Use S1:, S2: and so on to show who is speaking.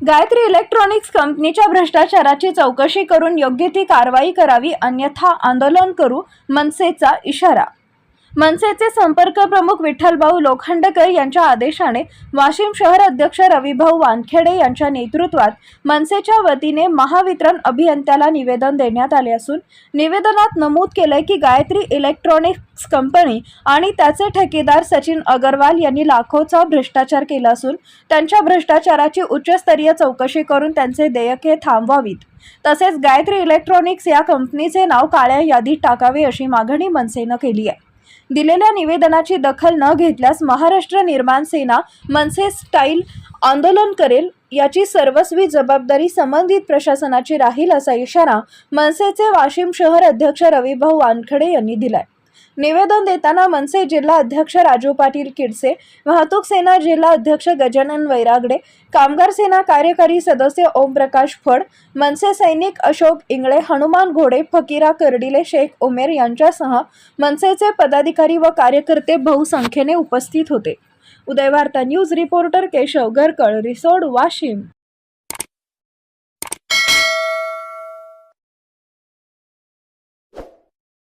S1: Gayatri electronics कंपनीच्या भ्रष्टाचाराची चौकशी करून योग्य ती कारवाई करावी अन्यथा आंदोलन करू मनसेचा इशारा. मनसेचे संपर्क प्रमुख विठ्ठलभाऊ लोखंडकर यांच्या आदेशाने वाशिम शहर अध्यक्ष रविभाऊ वानखेडे यांच्या नेतृत्वात मनसेच्या वतीने महावितरण अभियंत्याला निवेदन देण्यात आले असून निवेदनात नमूद केलंय की गायत्री इलेक्ट्रॉनिक्स कंपनी आणि त्याचे ठेकेदार सचिन अगरवाल यांनी लाखोचा भ्रष्टाचार केला असून त्यांच्या भ्रष्टाचाराची उच्चस्तरीय चौकशी करून त्यांचे देयके थांबवावीत. तसेच गायत्री इलेक्ट्रॉनिक्स या कंपनीचे नाव काळ्या यादीत टाकावे अशी मागणी मनसेनं केली आहे. दिलेल्या निवेदनाची दखल न घेतल्यास महाराष्ट्र निर्माण सेना मनसे स्टाईल आंदोलन करेल याची सर्वस्वी जबाबदारी संबंधित प्रशासनाची राहील असा इशारा मनसेचे वाशिम शहर अध्यक्ष रविभाऊ वानखडे यांनी दिलाय. निवेदन देताना मनसे जिल्हा अध्यक्ष राजू पाटील किडसे वाहतूक सेना जिल्हा अध्यक्ष गजानन वैरागडे कामगार सेना कार्यकारी सदस्य ओमप्रकाश फड मनसे सैनिक अशोक इंगळे हनुमान घोडे फकीरा कर्डिले शेख उमेर यांच्यासह मनसेचे पदाधिकारी व कार्यकर्ते बहुसंख्येने उपस्थित होते. Udayvarta news reporter Keshav Garkal Risod Washim.